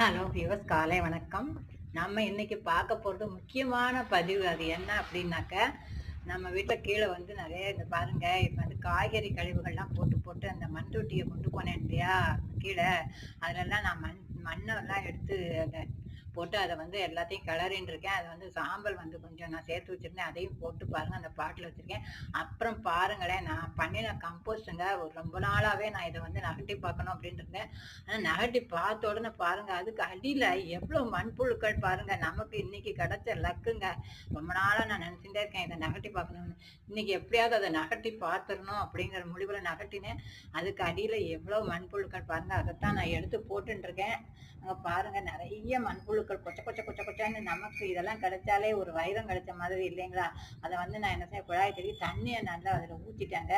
Hello viewers காலை வணக்கம். நம்ம இன்னைக்கு பார்க்க போகிறது முக்கியமான பதிவு. அது என்ன அப்படின்னாக்க நம்ம வீட்டில் கீழே வந்து நிறைய இந்த பாருங்க இப்போ வந்து காய்கறி கழிவுகள்லாம் போட்டு போட்டு அந்த மண் தொட்டியை கொண்டு போனேன் இல்லையா? கீழே. அதிலெல்லாம் நான் மண் மண்ணெல்லாம் எடுத்து அதை போட்டு அதை வந்து எல்லாத்தையும் கிளறின்னு இருக்கேன். அதை வந்து சாம்பல் வந்து கொஞ்சம் நான் சேர்த்து வச்சுருந்தேன். அதையும் போட்டு பாருங்கள் அந்த பாட்டில் வச்சுருக்கேன். அப்புறம் பாருங்களேன் நான் பண்ணின கம்போஸ்ட்டுங்க ஒரு ரொம்ப நாளாகவே நான் இதை வந்து நகட்டி பார்க்கணும் அப்படின்னு இருந்தேன். ஆனால் நகட்டி பார்த்த உடனே பாருங்கள் அதுக்கு அடியில் எவ்வளோ மண்புழுக்கள் பாருங்கள் நமக்கு இன்றைக்கி கிடச்ச லக்குங்க. ரொம்ப நாளாக நான் நினச்சிட்டே இருக்கேன் இதை நகட்டி பார்க்கணும்னு. இன்றைக்கி எப்படியாவது அதை நகட்டி பார்த்துடணும் அப்படிங்கிற முடிவில் நகட்டினேன். அதுக்கு அடியில் எவ்வளோ மண்புழுக்கள் பாருங்கள் அதைத்தான் நான் எடுத்து போட்டுருக்கேன் இருக்கேன். அங்கே பாருங்க நிறைய மண்புழுக்கள் கொச்ச கொச்ச கொச்ச கொச்சான்னு நமக்கு இதெல்லாம் கிடைச்சாலே ஒரு வைரம் கிடைச்ச மாதிரி இல்லைங்களா? அதை வந்து நான் என்ன செய்ய குழாய் தெரியும் தண்ணியை நல்லா அதில் ஊற்றிட்டாங்க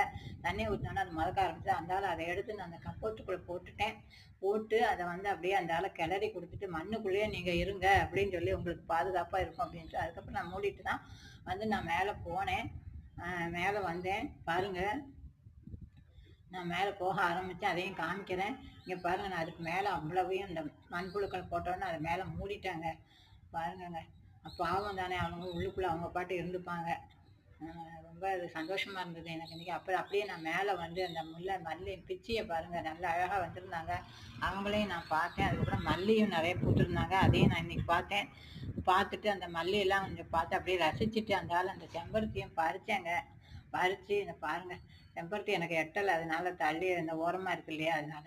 தண்ணியை ஊற்றினோன்னா அது மறக்க ஆரம்பிச்சு அந்தால அதை எடுத்து நான் அந்த கப்போட்டுக்குள்ளே போட்டுட்டேன். போட்டு அதை வந்து அப்படியே அந்த ஆளை கிளறி கொடுத்துட்டு மண்ணுக்குள்ளேயே நீங்கள் இருங்க அப்படின்னு சொல்லி உங்களுக்கு பாதுகாப்பாக இருக்கும் அப்படின்ட்டு. அதுக்கப்புறம் நான் மூடிட்டு தான் வந்து நான் மேலே போனேன். மேலே வந்தேன். பாருங்கள் நான் மேலே போக ஆரம்பித்தேன் அதையும் காமிக்கிறேன். இங்கே பாருங்கள் நான் அதுக்கு மேலே அவ்வளவையும் இந்த மண்புழுக்கள் போட்டோன்னே அதை மேலே மூடிட்டாங்க. பாருங்கங்க. பாவம் தானே அவங்க உள்ளுக்குள்ளே அவங்க பாட்டு இருந்துப்பாங்க. ரொம்ப அது சந்தோஷமாக இருந்தது எனக்கு. இன்றைக்கி அப்புறம் அப்படியே நான் மேலே வந்து அந்த முல்லை மல்லி பிச்சியை பாருங்கள் நல்ல அழகாக வந்திருந்தாங்க. அவங்களையும் நான் பார்த்தேன். அதுக்கப்புறம் மல்லியும் நிறைய பூத்துருந்தாங்க அதையும் நான் இன்னைக்கு பார்த்தேன். பார்த்துட்டு அந்த மல்லியெல்லாம் கொஞ்சம் பார்த்து அப்படியே ரசிச்சுட்டு அந்த ஆள் அந்த செம்பருத்தியும் பறித்தேங்க பறித்து இந்த பாருங்க. செம்பருத்தி எனக்கு எட்டலை அதனால தள்ளி இந்த ஓரமாக இருக்கு இல்லையா அதனால.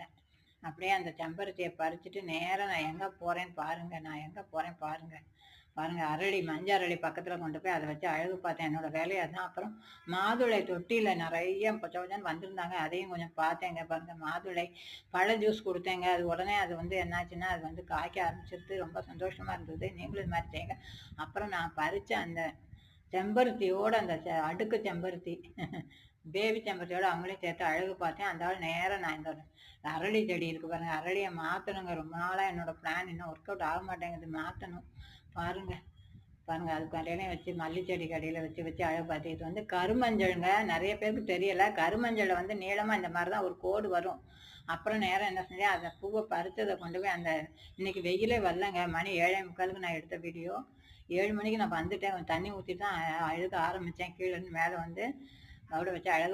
அப்படியே அந்த செம்பருத்தியை பறிச்சுட்டு நேராக நான் எங்கே போகிறேன்னு பாருங்கள் நான் எங்கே போகிறேன் பாருங்கள் பாருங்கள் அரளி மஞ்சள் அரளி பக்கத்தில் கொண்டு போய் அதை வச்சு அழகு பார்த்தேன் என்னோட வேலையை அதுதான். அப்புறம் மாதுளை தொட்டியில் நிறைய கொச்ச வந்திருந்தாங்க அதையும் கொஞ்சம் பார்த்தேங்க. பாருங்கள் மாதுளை பழ ஜூஸ் கொடுத்தேங்க. அது உடனே அது வந்து என்னாச்சுன்னா அது வந்து காய்க்க ஆரம்பிச்சிருது ரொம்ப சந்தோஷமாக இருந்தது. நீங்களும் இது மாதிரி செய்யுங்க. அப்புறம் நான் பறித்த அந்த செம்பருத்தியோட அந்த செ- அடுக்கு செம்பருத்தி. பேபி செம்பருத்தியோட அவங்களையும் சேர்த்து அழகு பார்த்தேன். அந்த ஆள் நேரம் நான் இந்த அரளி செடி இருக்கு பாருங்க. அரளியை மாற்றணுங்க ரொம்ப நாளாக என்னோட பிளான் இன்னும் ஒர்க் அவுட் ஆக மாட்டேங்குது. மாற்றணும் பாருங்கள் பாருங்க அதுக்கு கடையிலையும் வச்சு மல்லி செடி வச்சு வச்சு அழகு பார்த்து இது வந்து கருமஞ்சள்ங்க நிறைய பேருக்கு தெரியல. கருமஞ்சளை வந்து நீளமாக இந்த மாதிரி தான் ஒரு கோடு வரும். அப்புறம் நேரம் என்ன செஞ்சேன் அந்த பூவை பறித்ததை கொண்டு போய் அந்த இன்னைக்கு வெயிலே வரலங்க. மணி ஏழே முக்காலுக்கு நான் எடுத்த வீடியோ. ஏழு மணிக்கு நான் வந்துட்டேன். தண்ணி ஊற்றி தான் அழுக ஆரம்பித்தேன் கீழே இருந்து மேலே வந்து மறுபடியும் வச்சு அழகு